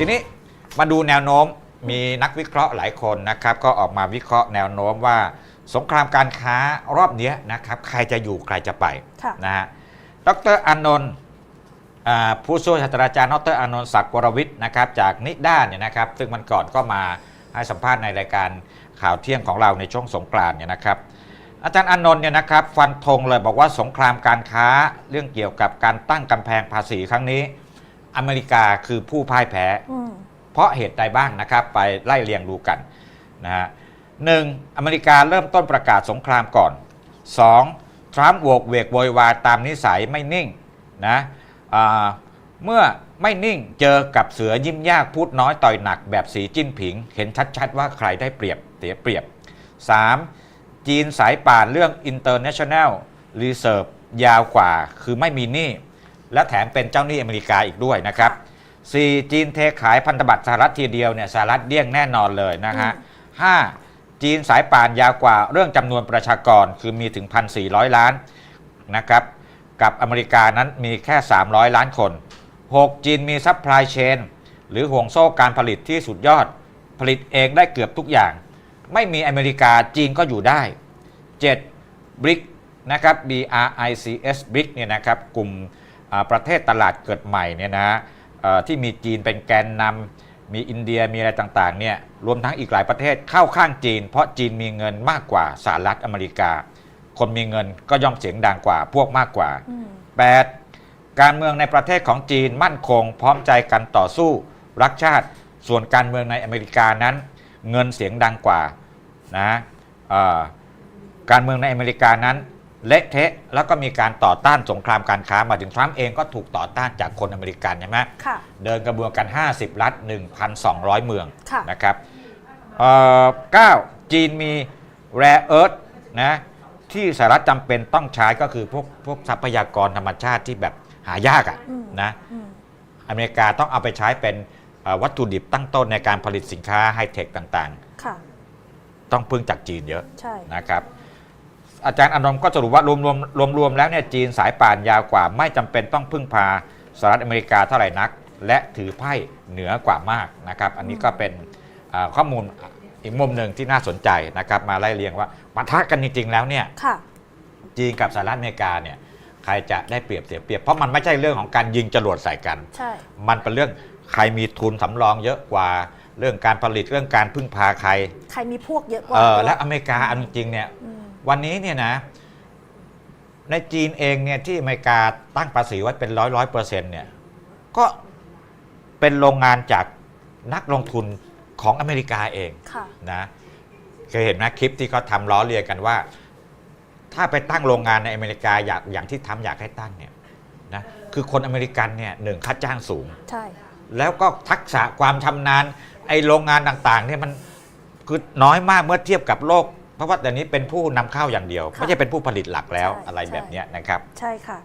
ทีนี้มาดูแนวโน้มมีนักวิเคราะห์หลายคนนะครับ ก็ออกมาวิเคราะห์แนวโน้มว่า สงครามการค้ารอบเนี้ยนะครับ ใครจะอยู่ใครจะไปค่ะนะฮะดรอานนท์อ่าผู้ช่วยศาสตราจารย์ดรอานนท์ศักดิ์วรวิทย์นะครับจากนิด้านเนี่ยนะครับ ซึ่งมันก่อนก็มาให้สัมภาษณ์ในรายการข่าวเที่ยงของเราในช่วงสงกรานต์เนี่ยนะครับ อาจารย์อานนท์เนี่ยนะครับ ฟันธงเลยบอกว่าสงครามการค้าเรื่องเกี่ยวกับการตั้งกำแพงภาษีครั้งนี้ อเมริกาคือผู้พ่ายแพ้ อืมเพราะเหตุใดบ้างนะครับ ไปไล่เรียงดูกันนะฮะหนึ่งอเมริกาเริ่มต้นประกาศสงครามก่อน 2. ทรัมป์โวกเวกโวยวายตามนิสัยไม่นิ่งนะอ่าเมื่อไม่นิ่งเจอกับเสือยิ้มยากพูดน้อยต่อยหนักแบบสีจิ้นผิง เห็นชัดๆว่าใครได้เปรียบเสียเปรียบ 3. จีนสายป่านเรื่อง international reserve ยาวกว่าคือไม่มีหนี้ และแถมเป็นเจ้าหนี้อเมริกาอีกด้วยนะครับ 4. จีนเทขายพันธบัตรสหรัฐทีเดียวเนี่ยสหรัฐเดี้ยงแน่นอนเลยนะฮะ 5. จีนสายป่านยาวกว่าเรื่องจำนวนประชากรคือมีถึง 1,400 ล้านนะครับกับอเมริกานั้นมีแค่ 300 ล้านคน 6. จีนมีซัพพลายเชนหรือห่วงโซ่การผลิตที่สุดยอด ผลิตเองได้เกือบทุกอย่าง ไม่มีอเมริกาจีนก็อยู่ได้ 7. บริกนะครับ B R I C S บริกเนี่ยนะครับกลุ่มอ่า ประเทศตลาดเกิดใหม่เนี่ยนะเอ่อที่มีจีนเป็นแกนนำมีอินเดียมีอะไรต่างๆเนี่ยรวมทั้งอีกหลายประเทศเข้าข้างจีน เพราะจีนมีเงินมากกว่าสหรัฐอเมริกา คนมีเงินก็ย่อมเสียงดังกว่าพวกมากกว่าอืม 8. การเมืองในประเทศของจีนมั่นคง พร้อมใจกันต่อสู้รักชาติส่วนการเมืองในอเมริกานั้น เงินเสียงดังกว่านะเอ่อการเมืองในอเมริกานั้น เละเทะแล้วก็มีการต่อต้านสงครามการค้ามาถึงทรัมป์เองก็ถูกต่อต้านจากคนอเมริกันใช่ไหมค่ะเดินกระบวนการ 50 รัฐ 1,200 เมืองค่ะนะครับเอ่อ9จีนมี rare earth นะที่สหรัฐจำเป็นต้องใช้ก็คือพวกพวกทรัพยากรธรรมชาติที่แบบหายากอะอืมนะอืมอเมริกาต้องเอาไปใช้เป็นเอ่อวัตถุดิบตั้งต้นในการผลิตสินค้าไฮเทคต่างค่ะๆต้องพึ่งจากจีนเยอะใช่นะครับ อาจารย์อนนท์ก็สรุปว่ารวมรวมรวมรวมๆแล้วเนี่ยจีนสายป่านยาวกว่า ไม่จำเป็นต้องพึ่งพาสหรัฐอเมริกาเท่าไหร่นัก และถือไพ่เหนือกว่ามากนะครับ อันนี้ก็เป็นเอ่อข้อมูลอีกมุมหนึ่งที่น่าสนใจนะครับมาไล่เรียงว่าปะทะกันจริงๆแล้วเนี่ยค่ะจีนกับสหรัฐอเมริกาเนี่ยใครจะได้เปรียบเสียเปรียบ เพราะมันไม่ใช่เรื่องของการยิงจรวดใส่กันใช่มันเป็นเรื่องใครมีทุนสำรองเยอะกว่าเรื่องการผลิตเรื่องการพึ่งพาใคร ใครมีพวกเยอะกว่าเออด้วยและอเมริกาอันจริงๆเนี่ยอืม วันนี้เนี่ยนะในจีนเองเนี่ยที่อเมริกาตั้งภาษีไว้เป็นร้อยร้อยเปอร์เซ็นต์เนี่ยก็เป็นโรงงานจากนักลงทุนของอเมริกาเองค่ะนะเคยเห็นไหมคลิปที่เขาทำล้อเลียนกันว่า ถ้าไปตั้งโรงงานในอเมริกาอยากอย่างที่ทำอยากให้ตั้งเนี่ยนะคือคนอเมริกันเนี่ยหนึ่งค่าจ้างสูงใช่แล้วก็ทักษะความชำนาญไอโรงงานต่างๆเนี่ยมันคือน้อยมากเมื่อเทียบกับโลก เพราะว่าแต่นี้เป็นผู้นำเข้าอย่างเดียวไม่ใช่เป็นผู้ผลิตหลักแล้วอะไรแบบเนี้ยนะครับ ใช่ค่ะ